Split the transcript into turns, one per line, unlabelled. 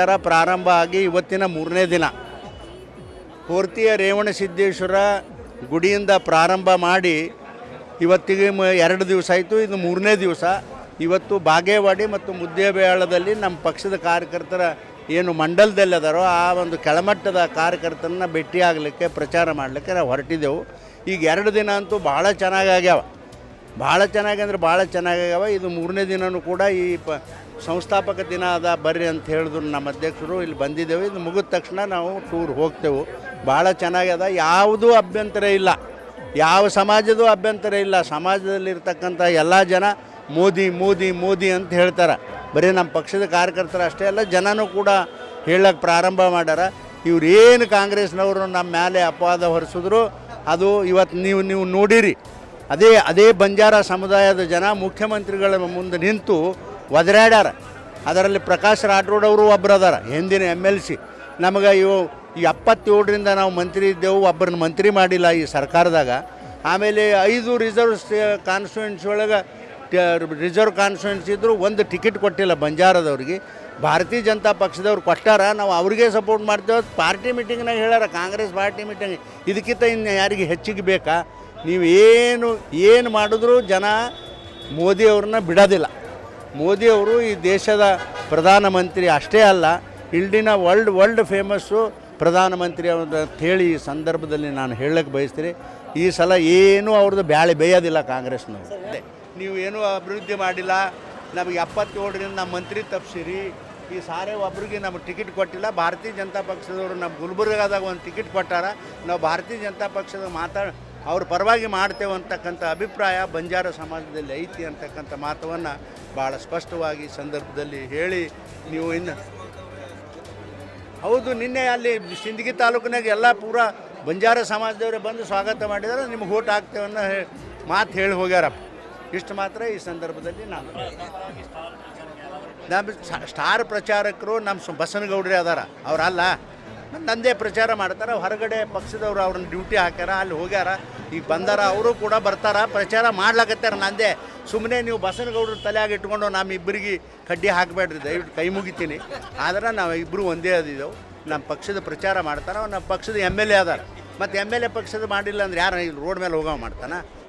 ಪ್ರಚಾರ ಪ್ರಾರಂಭ ಆಗಿ ಇವತ್ತಿನ ಮೂರನೇ ದಿನ. ಪೂರ್ತಿಯ ರೇವಣಸಿದ್ದೇಶ್ವರ ಗುಡಿಯಿಂದ ಪ್ರಾರಂಭ ಮಾಡಿ ಇವತ್ತಿಗೆ ಎರಡು ದಿವಸ ಆಯಿತು ಇದು ಮೂರನೇ ದಿವಸ. ಇವತ್ತು ಬಾಗೇವಾಡಿ ಮತ್ತು ಮುದ್ದೇಬೇಳದಲ್ಲಿ ನಮ್ಮ ಪಕ್ಷದ ಕಾರ್ಯಕರ್ತರ ಏನು ಮಂಡಲದಲ್ಲಿ ಅದಾರೋ ಆ ಒಂದು ಕೆಳಮಟ್ಟದ ಕಾರ್ಯಕರ್ತರನ್ನ ಭೇಟಿಯಾಗಲಿಕ್ಕೆ, ಪ್ರಚಾರ ಮಾಡಲಿಕ್ಕೆ ನಾವು ಹೊರಟಿದ್ದೆವು. ಈಗ ಎರಡು ದಿನ ಅಂತೂ ಭಾಳ ಚೆನ್ನಾಗಿ ಆಗ್ಯಾವ. ಭಾಳ ಚೆನ್ನಾಗಿ ಅಂದ್ರೆ ಭಾಳ ಚೆನ್ನಾಗ್ಯಾವ ಇದು ಮೂರನೇ ದಿನವೂ ಕೂಡ ಈ ಪ ಸಂಸ್ಥಾಪಕ ದಿನ ಅದ ಬರ್ರಿ ಅಂತ ಹೇಳಿದ್ರು ನಮ್ಮ ಅಧ್ಯಕ್ಷರು. ಇಲ್ಲಿ ಬಂದಿದ್ದೇವೆ. ಇದು ಮುಗಿದ ತಕ್ಷಣ ನಾವು ಟೂರ್ ಹೋಗ್ತೇವೆ. ಭಾಳ ಚೆನ್ನಾಗಿದೆ ಯಾವುದೂ ಅಭ್ಯಂತರ ಇಲ್ಲ. ಯಾವ ಸಮಾಜದೂ ಅಭ್ಯಂತರ ಇಲ್ಲ. ಸಮಾಜದಲ್ಲಿರ್ತಕ್ಕಂಥ ಎಲ್ಲ ಜನ ಮೋದಿ ಮೋದಿ ಮೋದಿ ಅಂತ ಹೇಳ್ತಾರೆ. ಬರೀ ನಮ್ಮ ಪಕ್ಷದ ಕಾರ್ಯಕರ್ತರು ಅಷ್ಟೇ ಅಲ್ಲ, ಜನನೂ ಕೂಡ ಹೇಳಕ್ಕೆ ಪ್ರಾರಂಭ ಮಾಡ್ಯಾರ. ಇವ್ರು ಏನು ಕಾಂಗ್ರೆಸ್ನವರು ನಮ್ಮ ಮೇಲೆ ಅಪವಾದ ಹೊರಿಸಿದ್ರು, ಅದು ಇವತ್ತು ನೀವು ನೀವು ನೋಡಿರಿ. ಅದೇ ಅದೇ ಬಂಜಾರ ಸಮುದಾಯದ ಜನ ಮುಖ್ಯಮಂತ್ರಿಗಳ ಮುಂದೆ ನಿಂತು ಒದರಾಡ್ಯಾರ. ಅದರಲ್ಲಿ ಪ್ರಕಾಶ್ ರಾಠೋಡ್ ಅವರು ಒಬ್ಬರು ಅದಾರ, ಹಿಂದಿನ ಎಂ ಎಲ್ ಸಿ. ನಮಗೆ ಇವು ಈ ಎಪ್ಪತ್ತೇಳರಿಂದ ನಾವು ಮಂತ್ರಿ ಇದ್ದೆವು ಒಬ್ಬರನ್ನ ಮಂತ್ರಿ ಮಾಡಿಲ್ಲ ಈ ಸರ್ಕಾರದಾಗ. ಆಮೇಲೆ ಐದು ರಿಸರ್ವ್ ಕಾನ್ಸ್ಟಿಟ್ಯೂನ್ಸಿ ಒಳಗೆ ರಿಸರ್ವ್ ಕಾನ್ಸ್ಟಿಟ್ಯೂನ್ಸಿ ಇದ್ದರೂ ಒಂದು ಟಿಕೆಟ್ ಕೊಟ್ಟಿಲ್ಲ ಬಂಜಾರದವ್ರಿಗೆ. ಭಾರತೀಯ ಜನತಾ ಪಕ್ಷದವ್ರು ಕೊಟ್ಟಾರ, ನಾವು ಅವ್ರಿಗೆ ಸಪೋರ್ಟ್ ಮಾಡ್ತೇವೆ. ಪಾರ್ಟಿ ಮೀಟಿಂಗ್ನಾಗ ಹೇಳ್ಯಾರ, ಕಾಂಗ್ರೆಸ್ ಪಾರ್ಟಿ ಮೀಟಿಂಗ್ ಇದಕ್ಕಿಂತ ಇನ್ನು ಯಾರಿಗೆ ಹೆಚ್ಚಿಗೆ ಬೇಕಾ? ನೀವು ಏನು ಏನು ಮಾಡಿದ್ರೂ ಜನ ಮೋದಿಯವ್ರನ್ನ ಬಿಡೋದಿಲ್ಲ. ಮೋದಿಯವರು ಈ ದೇಶದ ಪ್ರಧಾನಮಂತ್ರಿ ಅಷ್ಟೇ ಅಲ್ಲ ಇಲ್ಡಿನ ವರ್ಲ್ಡ್ ವರ್ಲ್ಡ್ ಫೇಮಸ್ಸು ಪ್ರಧಾನಮಂತ್ರಿ ಹೇಳಿ ಈ ಸಂದರ್ಭದಲ್ಲಿ ನಾನು ಹೇಳಕ್ಕೆ ಬಯಸ್ತೀನಿ. ಈ ಸಲ ಏನೂ ಅವ್ರದ್ದು ಬ್ಯಾಳೆ ಬೇಯೋದಿಲ್ಲ ಕಾಂಗ್ರೆಸ್ನವ್ರು. ನೀವು ಏನೂ ಅಭಿವೃದ್ಧಿ ಮಾಡಿಲ್ಲ, ನಮಗೆ ಎಪ್ಪತ್ತೇಳರಿಂದ ನಮ್ಮ ಮಂತ್ರಿ ತಪ್ಪಿಸಿರಿ ಈ ಸಾರೆ ಒಬ್ರಿಗೆ ನಮಗೆ ಟಿಕೆಟ್ ಕೊಟ್ಟಿಲ್ಲ, ಭಾರತೀಯ ಜನತಾ ಪಕ್ಷದವರು ನಮ್ಮ ಗುಲ್ಬರ್ಗಾದಾಗ ಒಂದು ಟಿಕೆಟ್ ಕೊಟ್ಟಾರ, ನಾವು ಭಾರತೀಯ ಜನತಾ ಪಕ್ಷದ ಮಾತಾಡ ಅವ್ರ ಪರವಾಗಿ ಮಾಡ್ತೇವೆ ಅಂತಕ್ಕಂಥ ಅಭಿಪ್ರಾಯ ಬಂಜಾರ ಸಮಾಜದಲ್ಲಿ ಐತಿ ಅಂತಕ್ಕಂಥ ಮಾತವನ್ನು ಭಾಳ ಸ್ಪಷ್ಟವಾಗಿ ಸಂದರ್ಭದಲ್ಲಿ ಹೇಳಿ ನೀವು ಇನ್ನು ಹೌದು, ನಿನ್ನೆ ಅಲ್ಲಿ ಸಿಂದಗಿ ತಾಲೂಕಿನಾಗ ಎಲ್ಲ ಪೂರ ಬಂಜಾರ ಸಮಾಜದವರೇ ಬಂದು ಸ್ವಾಗತ ಮಾಡಿದರೆ, ನಿಮ್ಗೆ ಆಗ್ತೇವೆ ಅನ್ನೋ ಮಾತು ಹೇಳಿ ಹೋಗ್ಯಾರಪ್ಪ. ಇಷ್ಟು ಮಾತ್ರ ಈ ಸಂದರ್ಭದಲ್ಲಿ ನಾನು ನಮ್ಮ ಸ್ಟಾರ್ ಪ್ರಚಾರಕರು ನಮ್ಮ ಬಸನಗೌಡ್ರೆ ಅದಾರ. ಅವರಲ್ಲ ನಂದೇ ಪ್ರಚಾರ ಮಾಡ್ತಾರೆ. ಹೊರಗಡೆ ಪಕ್ಷದವ್ರು ಅವ್ರನ್ನ ಡ್ಯೂಟಿ ಹಾಕ್ಯಾರ, ಅಲ್ಲಿ ಹೋಗ್ಯಾರ. ಈಗ ಬಂದಾರ, ಅವರು ಕೂಡ ಬರ್ತಾರ. ಪ್ರಚಾರ ಮಾಡ್ಲಾಕತ್ತಾರ ನಂದೇ. ಸುಮ್ಮನೆ ನೀವು ಬಸನಗೌಡ್ರ ತಲೆಯಾಗಿ ಇಟ್ಕೊಂಡು ನಮ್ಮ ಇಬ್ಬರಿಗೆ ಕಡ್ಡಿ ಹಾಕಬೇಡ್ರಿ, ದಯವಿಟ್ಟು ಕೈ ಮುಗಿತೀನಿ. ಆದ್ರೆ ನಾವು ಇಬ್ಬರು ಒಂದೇ ಅದಿದ್ದೆವು ನಮ್ಮ ಪಕ್ಷದ ಪ್ರಚಾರ ಮಾಡ್ತಾರ ನಮ್ಮ ಪಕ್ಷದ ಎಂ ಎಲ್ ಎ ಅದಾರ. ಮತ್ತು ಎಂ ಎಲ್ ಎ ಪಕ್ಷದ ಮಾಡಿಲ್ಲ ಅಂದ್ರೆ ಯಾರು ರೋಡ್ ಮೇಲೆ ಹೋಗೋ ಮಾಡ್ತಾನ?